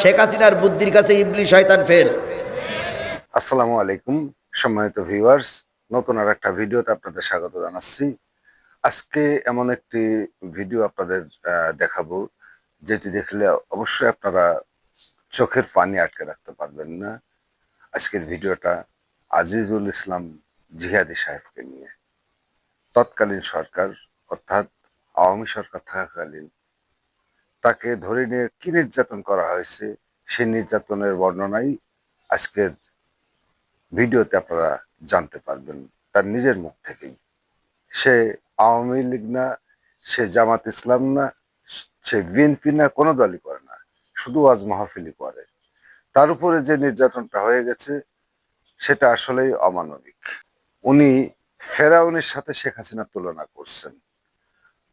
শেখ হাসিনার বুদ্ধির কাছে ইবলি শয়তান ফেল আসসালামু আলাইকুম, সম্মানিত ভিউয়ার্স নতুন আর একটা ভিডিওতে আপনাদের স্বাগত জানাচ্ছি। আজকে এমন একটি ভিডিও আপনাদের দেখাবো, যেটি দেখলে অবশ্যই আপনারা চোখের পানি আটকে রাখতে পারবেন না। আজকের ভিডিওটা আজিজুল ইসলাম জিহাদি সাহেবকে নিয়ে। তৎকালীন সরকার, অর্থাৎ আওয়ামী সরকার থাকাকালীন তাকে ধরে নিয়ে কি নির্যাতন করা হয়েছে সেই নির্যাতনের বর্ণনাই আজকের ভিডিওতে আপনারা জানতে পারবেন তার নিজের মুখ থেকেই। সে আওয়ামী লীগ না, সে জামাত ইসলাম না, সে বিএনপি না, কোনো দলই করে না, শুধু আজ মাহফিলি করে। তার উপরে যে নির্যাতনটা হয়ে গেছে, সেটা আসলেই অমানবিক। উনি ফেরাউনের সাথে শেখ হাসিনার তুলনা করছেন।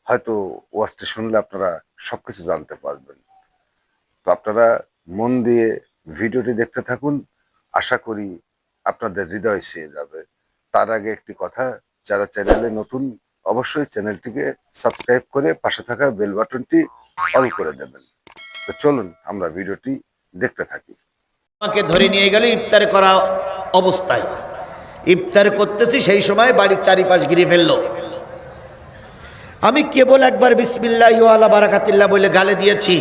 হয়তো ওয়াজটি শুনলে আপনারা সবকিছু জানতে পারবেন। তো আপনারা মন দিয়ে ভিডিওটি দেখতে থাকুন। আশা করি আপনাদের হৃদয় ছুঁয়ে যাবে। তার আগে একটি কথা, যারা চ্যানেলে নতুন, অবশ্যই চ্যানেলটিকে সাবস্ক্রাইব করে পাশে থাকা বেল বাটনটি অন করে দেবেন। তো চলুন, আমরা ভিডিওটি দেখতে থাকি। আমাকে ধরে নিয়ে গেল ইফতার করা অবস্থায়। ইফতার করতেছি, সেই সময় বাড়ির চারিপাশ ঘিরে ফেলল। আমি কেবল একবার বিসমিল্লাহ আল্লাহ বারাকাতিল্লা বলে গালে দিয়েছি।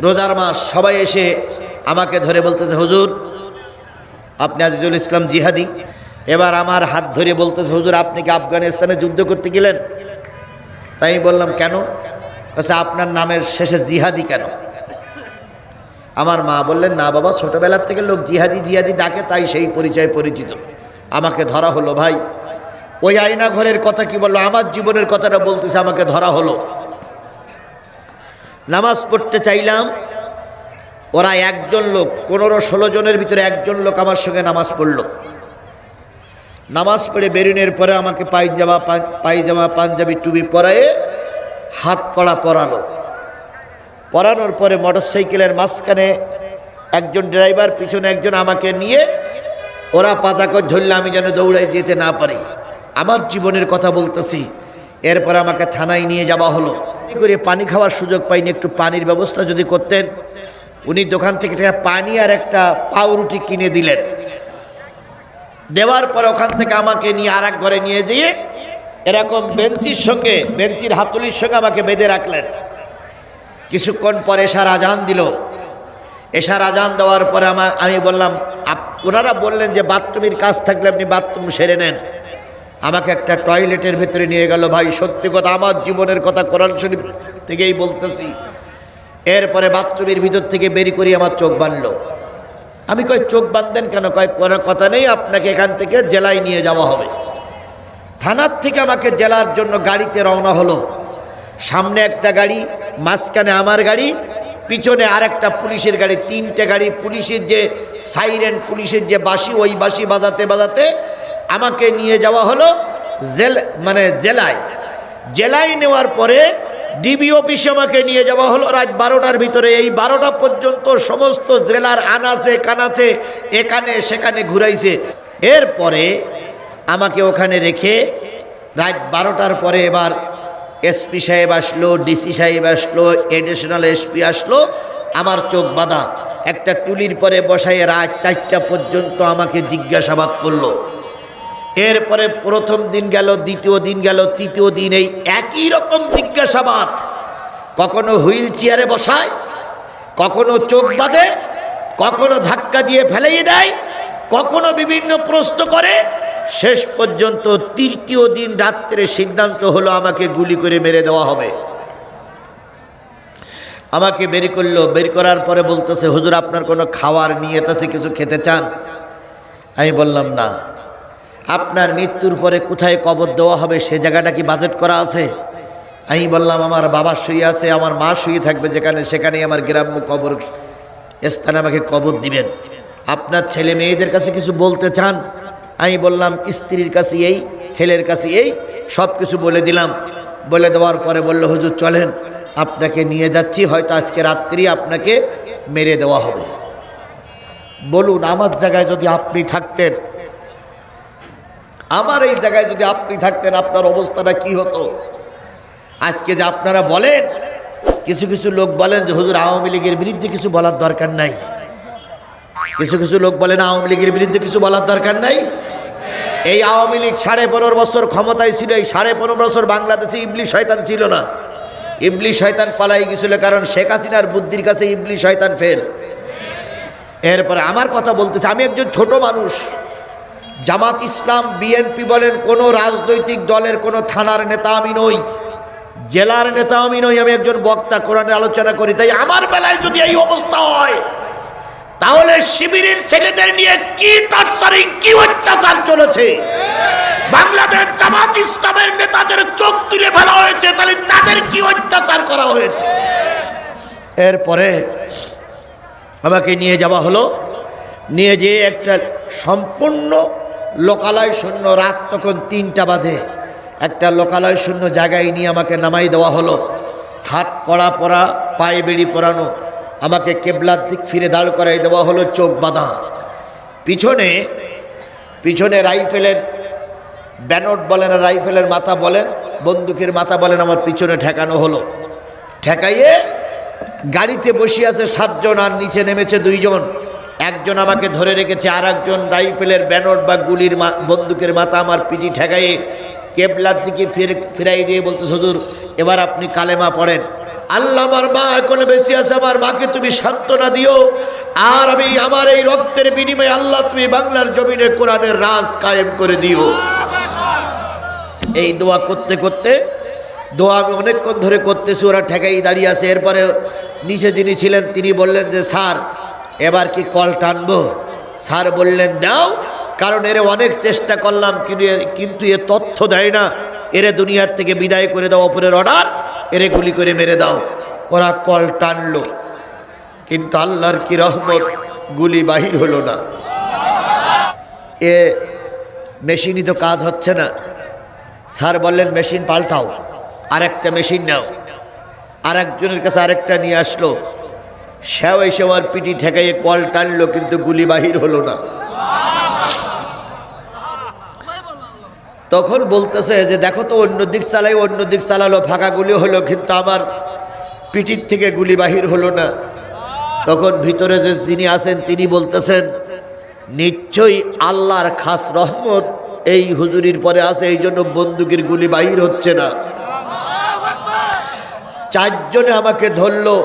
রোজার মাস, সবাই এসে আমাকে ধরে বলতেছে, হুজুর, আপনি আজিজুল ইসলাম জিহাদি। এবার আমার হাত ধরে বলতেছে, হুজুর, আপনি কি আফগানিস্তানে যুদ্ধ করতে গেলেন? তাই বললাম, কেন? আচ্ছা আপনার নামের শেষে জিহাদি কেন? আমার মা বললেন, না বাবা, ছোটবেলার থেকে লোক জিহাদি জিহাদি ডাকে, তাই সেই পরিচয় পরিচিত। আমাকে ধরা হলো, ভাই। ওই আয়না ঘরের কথা কি বলল? আমার জীবনের কথাটা বলতেছে, আমাকে ধরা হলো। নামাজ পড়তে চাইলাম, ওরা একজন লোক, পনেরো ষোলো জনের ভিতরে একজন লোক আমার সঙ্গে নামাজ পড়ল। নামাজ পড়ে বেরিনের পরে আমাকে পায়জামা পায়জামা, পাঞ্জাবি, টুপি পরায়ে হাত কড়া পরালো। পরানোর পরে মোটরসাইকেলের মাঝখানে একজন ড্রাইভার, পিছনে একজন আমাকে নিয়ে ওরা পাজাকর ধরলে, আমি যেন দৌড়ায় যেতে না পারি। আমার জীবনের কথা বলতেছি। এরপর আমাকে থানায় নিয়ে যাওয়া হলো। কি করে পানি খাওয়ার সুযোগ পাইনি, একটু পানির ব্যবস্থা যদি করতেন। উনি দোকান থেকে একটা পানি আর একটা পাউরুটি কিনে দিলেন। দেওয়ার পর ওখান থেকে আমাকে নিয়ে আর ঘরে নিয়ে যেয়ে এরকম বেঞ্চির সঙ্গে, বেঞ্চির হাতুলির সঙ্গে আমাকে বেঁধে রাখলেন। কিছুক্ষণ পরে এশার আজান দিল। এশার আজান দেওয়ার পরে আমি বললাম ওনারা বললেন যে, বাথরুমের কাজ থাকলে আপনি বাথরুম সেরে নেন। আমাকে একটা টয়লেটের ভেতরে নিয়ে গেল, ভাই, সত্যি কথা, আমার জীবনের কথা কোরআন শরীফ থেকেই বলতেছি। এরপরে বাথরুমের ভিতর থেকে বেরি করি আমার চোখ বাঁধলো। আমি কয়, চোখ বাঁধতেন কেন? কয়, কোনো কথা নেই, আপনাকে এখান থেকে জেলায় নিয়ে যাওয়া হবে। থানার থেকে আমাকে জেলার জন্য গাড়িতে রওনা হলো। সামনে একটা গাড়ি, মাঝখানে আমার গাড়ি, পিছনে আর একটা পুলিশের গাড়ি, তিনটে গাড়ি, পুলিশের যে সাইরেন, পুলিশের যে বাঁশি, ওই বাঁশি বাজাতে বাজাতে আমাকে নিয়ে যাওয়া হলো জেল মানে জেলায়। জেলায় নেওয়ার পরে ডিবি অফিসে আমাকে নিয়ে যাওয়া হলো রাত বারোটার ভিতরে। এই বারোটা পর্যন্ত সমস্ত জেলার আনাচে কানাচে এখানে সেখানে ঘুরাইছে। এরপরে আমাকে ওখানে রেখে রাত বারোটার পরে এবার এসপি সাহেব আসলো, ডিসি সাহেব আসলো, এডিশনাল এসপি আসলো। আমার চোখ বাঁধা। একটা টুলির পরে বসাই রাত চারটা পর্যন্ত আমাকে জিজ্ঞাসাবাদ করল। এরপরে প্রথম দিন গেল, দ্বিতীয় দিন গেল, তৃতীয় দিন এই একই রকম জিজ্ঞাসাবাদ। কখনো হুইল চেয়ারে বসায়, কখনো চোখ বাঁধে, কখনো ধাক্কা দিয়ে ফেলাইয়ে দেয়, কখনো বিভিন্ন প্রশ্ন করে। শেষ পর্যন্ত তৃতীয় দিন রাত্রে সিদ্ধান্ত হলো আমাকে গুলি করে মেরে দেওয়া হবে। আমাকে বের করল, বের করার পরে বলতেছে, হুজুর, আপনার কোনো খাওয়ার নিয়ে আছে, কিছু খেতে চান? আমি বললাম, না। আপনার মৃত্যুর পরে কোথায় কবর দেওয়া হবে, সে জায়গাটা কি বাজেট করা আছে? আমি বললাম, আমার বাবা শুয়ে আছে, আমার মা শুয়ে থাকবে যেখানে, সেখানেই আমার গ্রাম্য কবর, স্থানে আমাকে কবর দিবেন। আপনার ছেলে মেয়েদের কাছে কিছু বলতে চান? আমি বললাম, স্ত্রীর কাছে এই, ছেলের কাছে এই সব কিছু বলে দিলাম। বলে দেওয়ার পরে বলল, হুজুর, চলেন, আপনাকে নিয়ে যাচ্ছি, হয়তো আজকে রাত্রি আপনাকে মেরে দেওয়া হবে। বলুন, আমার জায়গায় যদি আপনি থাকতেন আমার এই জায়গায় যদি আপনি থাকতেন, আপনার অবস্থাটা কি হতো? আজকে যে আপনারা বলেন, কিছু কিছু লোক বলেন যে, হুজুর, আওয়ামী লীগের বিরুদ্ধে কিছু বলার দরকার নাই। কিছু কিছু লোক বলেন, আওয়ামী লীগের বিরুদ্ধে কিছু বলার দরকার নাই। এই আওয়ামী লীগ সাড়ে পনেরো বছর ক্ষমতায় ছিল, এই সাড়ে পনেরো বছর বাংলাদেশে ইবলি শয়তান ছিল না। ইবলি শয়তান পালাই গেছিল কারণ শেখ হাসিনার বুদ্ধির কাছে ইবলি শয়তান ফেল। এরপরে আমার কথা বলতেছে, আমি একজন ছোট মানুষ। জামাত ইসলাম বিএনপি বলেন, কোনো রাজনৈতিক দলের, কোনো থানার নেতা আমি নই। জেলার নেতা আমি নই, আমি একজন বক্তা, কোরআনের আলোচনা করি। তাই আমার বেলায় যদি এই অবস্থা হয়, তাহলে শিবিরের ছেলেদের নিয়ে কি টর্চারিং, কি অত্যাচার চলেছে? বাংলাদেশ জামাত ইসলামের নেতাদের চোখ তুলে ফেলা হয়েছে, তাহলে তাদের কি অত্যাচার করা হয়েছে? এরপরে আমাকে নিয়ে যাওয়া হলো। নিয়ে যেয়ে একটা সম্পূর্ণ লোকালয় শূন্য, রাত তখন তিনটা বাজে। একটা লোকালয় শূন্য জায়গায় নিয়ে আমাকে নামাই দেওয়া হলো। হাত কড়া পরা, পায়ে বেড়ি পরানো, আমাকে কেবলার দিক ফিরে দাঁড় করাই দেওয়া হলো চোখ বাঁধা। পিছনে পিছনে রাইফেলের ব্যানট বলেন রাইফেলের মাথা বলেন, বন্দুকের মাথা বলেন, আমার পিছনে ঠেকানো হলো। ঠেকাইয়ে গাড়িতে বসে আছে সাতজন আর নিচে নেমেছে দুইজন। একজন আমাকে ধরে রেখেছে আর একজন রাইফেলের ব্যানট বা গুলির বন্দুকের মাথা আমার পিটি ঠেকাইয়ে কেবলার দিকে ফির ফিরাই দিয়ে বলতে হুজুর, এবার আপনি কালেমা পড়েন। আল্লাহ আমার মা, এখনও বেশি আছে, আমার মাকে তুমি সান্ত্বনা দিও। আর আমি আমার এই রক্তের বিনিময়ে আল্লাহ তুমি বাংলার জমিনে কোরআনের রাজ কায়েম করে দিও। এই দোয়া করতে করতে, দোয়া আমি অনেকক্ষণ ধরে করতেছি, ওরা ঠেকাই দাঁড়িয়ে আছে। এরপরে নিচে যিনি ছিলেন, তিনি বললেন যে, স্যার এবার কি কল টানবো? স্যার বললেন, দাও। কারণ এর অনেক চেষ্টা করলাম, কিন্তু এ- তথ্য দেয় না। এরে দুনিয়ার থেকে বিদায় করে দাও অপরের অর্ডার এরে গুলি করে মেরে দাও। ওরা কল টানলো। কিন্তু আল্লাহর কি রহমত, গুলি বাহির হলো না। এ মেশিনই তো কাজ হচ্ছে না। স্যার বললেন, মেশিন পাল্টাও। আরেকটা মেশিন নাও। আর একজনের কাছে আরেকটা নিয়ে আসলো। সেও এসে আমার পিটি ঠেকাইয়ে কল টানলো, কিন্তু গুলি বাহির হলো না। তখন বলতেছে যে, দেখো তো, অন্য দিক চালাই, অন্য দিক চালালো, ফাঁকা গুলি হলো, কিন্তু আমার পিটির থেকে গুলি বাহির হলো না। তখন ভিতরে যে যিনি আছেন, তিনি বলতেছেন, নিশ্চয়ই আল্লাহর খাস রহমত এই হুজুরির পরে আছে, এই জন্য বন্দুকের গুলি বাহির হচ্ছে না। চারজনে আমাকে ধরলো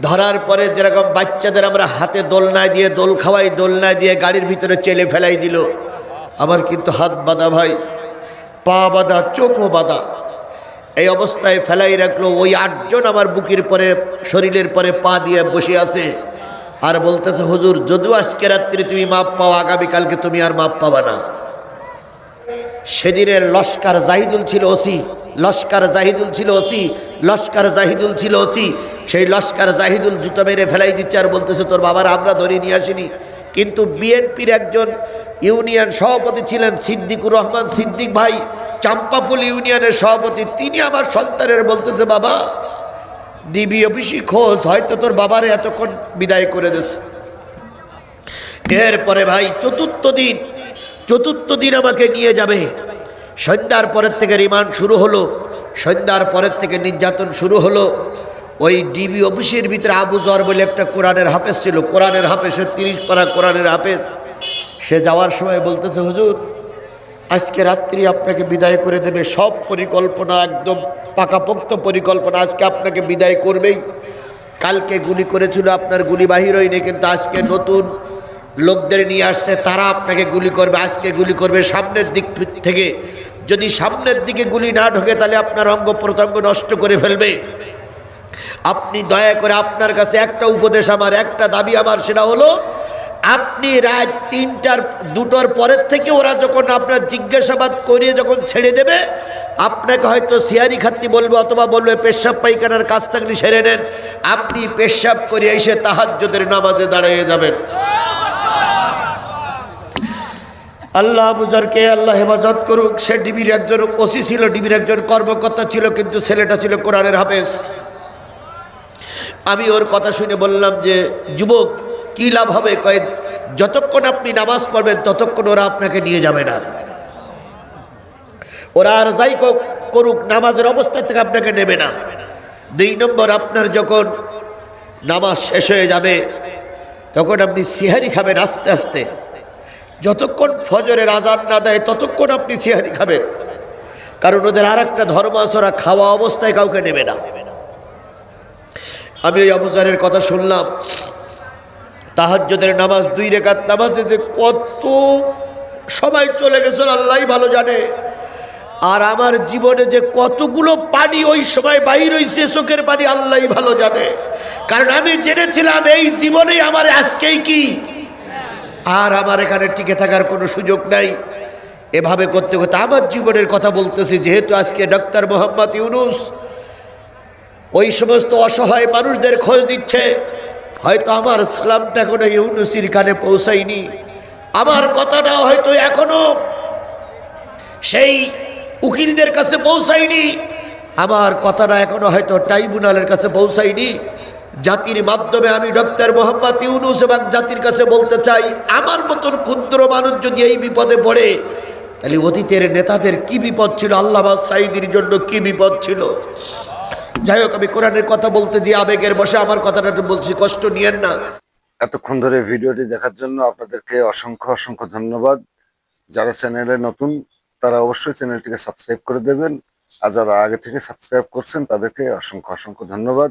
ধরার পরে যেরকম বাচ্চাদের আমরা হাতে দোলনায় দিয়ে দোল খাওয়াই, দোলনায় দিয়ে গাড়ির ভিতরে চেলে ফেলাই দিল। আমার কিন্তু হাত বাঁধা ভাই, পা বাঁধা, চোখও বাঁধা। এই অবস্থায় ফেলাই রাখল, ওই আটজন আমার বুকের পরে, শরীরের পরে পা দিয়ে বসে আছে। আর বলতেছে, হুজুর, যদিও আজকে রাত্রি তুমি মাপ পাও, আগামীকালকে তুমি আর মাপ পাবা না। সেদিনের লস্কার জাহিদুল ছিল ওসি। লস্কার জাহিদুল ছিল ওসি, লস্কার জাহিদুল ছিল ওসি। সেই লস্কার জাহিদুল জুতো মেরে ফেলাই দিচ্ছে আর বলতেছে, তোর বাবার আমরা ধরে নিয়ে আসিনি। কিন্তু বিএনপির একজন ইউনিয়ন সভাপতি ছিলেন সিদ্দিকুর রহমান সিদ্দিক ভাই। চাম্পাপুল ইউনিয়নের সভাপতি, তিনি আমার সন্তানের বলতেছে, বাবা, ডিবি অফিসই খোঁজ, হয়তো তোর বাবারে এতক্ষণ বিদায় করে দিস। এরপরে ভাই, চতুর্থ দিন চতুর্থ দিন আমাকে নিয়ে যাবে। সন্ধ্যার পরের থেকে রিমান্ড শুরু হলো, সন্ধ্যার পরের থেকে নির্যাতন শুরু হলো। ওই ডিবি অফিসের ভিতরে আবু জর বলে একটা কোরআনের হাফেজ ছিল। কোরআনের হাফেজের তিরিশ পারা কোরআনের হাফেজ। সে যাওয়ার সময় বলতেছে, হুজুর, আজকে রাত্রি আপনাকে বিদায় করে দেবে। সব পরিকল্পনা একদম পাকাপোক্ত পরিকল্পনা। আজকে আপনাকে বিদায় করবেই। কালকে গুলি করেছিল, আপনার গুলি বাহির হয়নি, কিন্তু আজকে নতুন লোকদের নিয়ে আসছে। তারা আপনাকে গুলি করবে, আজকে গুলি করবে। সামনের দিক থেকে যদি সামনের দিকে গুলি না ঢোকে, তাহলে আপনার অঙ্গ প্রত্যঙ্গ নষ্ট করে ফেলবে। আপনি দয়া করে আপনার কাছে একটা উপদেশ আমার, একটা দাবি আমার, সেটা হলো, আপনি রাত তিনটার, দুটোর পরের থেকে ওরা যখন আপনার জিজ্ঞাসাবাদ করিয়ে যখন ছেড়ে দেবে, আপনাকে হয়তো সিয়ারি খাত্তি বলবে অথবা বলবে পেশাব পায়খানার কাজ থাকলে সেরে নেন। আপনি পেশাব করে এসে তাহাজ্যদের নামাজে দাঁড়িয়ে যাবেন। আল্লাহ বুজারকে আল্লাহ হেফাজত করুক, সে ডিবির একজন ওসি ছিল, ডিবির একজন কর্মকর্তা ছিল, কিন্তু ছেলেটা ছিল কোরআনের হাফেজ। আমি ওর কথা শুনে বললাম যে, যুবক, কী লাভ হবে? কয়ে, যতক্ষণ আপনি নামাজ পড়বেন, ততক্ষণ ওরা আপনাকে নিয়ে যাবে না। ওরা আর যাই করুক, নামাজের অবস্থা থেকে আপনাকে নেবে না। দুই নম্বর, আপনার যখন নামাজ শেষ হয়ে যাবে, তখন আপনি সিহারি খাবেন আস্তে আস্তে। যতক্ষণ ফজরের আজান না দেয়, ততক্ষণ আপনি চেহারি খাবেন। কারণ ওদের আর একটা ধর্ম আছে, ওরা খাওয়া অবস্থায় কাউকে নেবে না। আমি ওই আবুজারের কথা শুনলাম তাহাজ্যদের নামাজ, দুই রেখাত নামাজে যে কত সবাই চলে গেছেন আল্লাহ ভালো জানে। আর আমার জীবনে যে কতগুলো পানি ওই সময় বাইর হইছে চোখের পানি আল্লাহ ভালো জানে। কারণ আমি জেনেছিলাম, এই জীবনেই আমার আজকেই কি? আর আমার এখানে টিকে থাকার কোনো সুযোগ নাই। এভাবে করতে করতে আমার জীবনের কথা বলতেছি, যেহেতু আজকে ডক্টর মোহাম্মদ ইউনুস ওই সমস্ত অসহায় মানুষদের খোঁজ দিচ্ছে হয়তো আমার সালামটা এখনও ইউনুসির কানে পৌঁছায়নি। আমার কথাটা হয়তো এখনও সেই উকিলদের কাছে পৌঁছায়নি। আমার কথাটা এখনও হয়তো ট্রাইব্যুনালের কাছে পৌঁছায়নি। জাতির মাধ্যমে আমি ডক্টর মোহাম্মদ ইউনুস এবং জাতির কাছে বলতে চাই, আমার মতন ক্ষুদ্র মানুষ যদি এই বিপদে পড়ে, তাহলে অতীতের নেতাদের কি বিপদ ছিল? আল্লাহ সাইদির জন্য কি বিপদ ছিল? যাই হোক, আমি কোরআনের কথা বলতে যে আবেগের বসে আমার কথাটা বলছি, কষ্ট নিয়েন না। এতক্ষণ ধরে ভিডিওটি দেখার জন্য আপনাদেরকে অসংখ্য অসংখ্য ধন্যবাদ। যারা চ্যানেলে নতুন, তারা অবশ্যই চ্যানেলটিকে সাবস্ক্রাইব করে দেবেন। আর যারা আগে থেকে সাবস্ক্রাইব করছেন, তাদেরকে অসংখ্য অসংখ্য ধন্যবাদ।